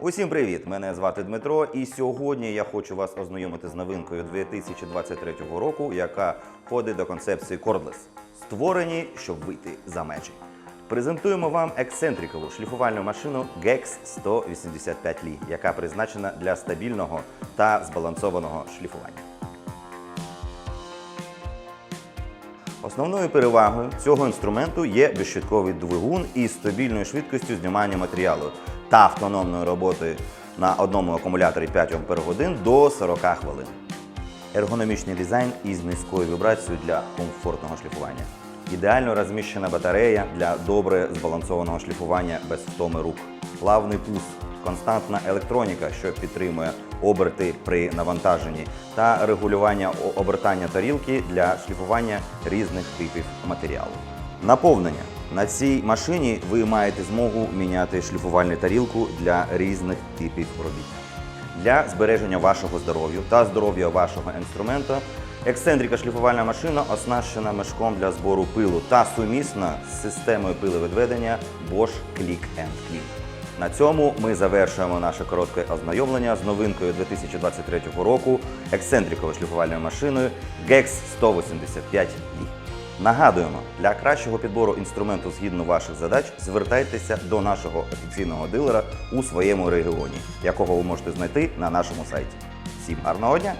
Усім привіт! Мене звати Дмитро, і сьогодні я хочу вас ознайомити з новинкою 2023 року, яка входить до концепції Cordless. Створені, щоб вийти за межі. Презентуємо вам ексцентрикову шліфувальну машину GEX 185 Li, яка призначена для стабільного та збалансованого шліфування. Основною перевагою цього інструменту є безщитковий двигун із стабільною швидкістю знімання матеріалу та автономною роботою на одному акумуляторі 5 Ах до 40 хвилин. Ергономічний дизайн із низькою вібрацією для комфортного шліфування. Ідеально розміщена батарея для добре збалансованого шліфування без втоми рук. Плавний пуск, константна електроніка, що підтримує оберти при навантаженні, та регулювання обертання тарілки для шліфування різних типів матеріалу. Наповнення. На цій машині ви маєте змогу міняти шліфувальну тарілку для різних типів робіт. Для збереження вашого здоров'я та здоров'я вашого інструменту ексцентрика шліфувальна машина оснащена мешком для збору пилу та сумісна з системою пиловідведення Bosch Click Clean. На цьому ми завершуємо наше коротке ознайомлення з новинкою 2023 року ексцентриковою шліфувальною машиною GEX 185 Li. Нагадуємо, для кращого підбору інструменту згідно ваших задач звертайтеся до нашого офіційного дилера у своєму регіоні, якого ви можете знайти на нашому сайті. Всім гарного дня!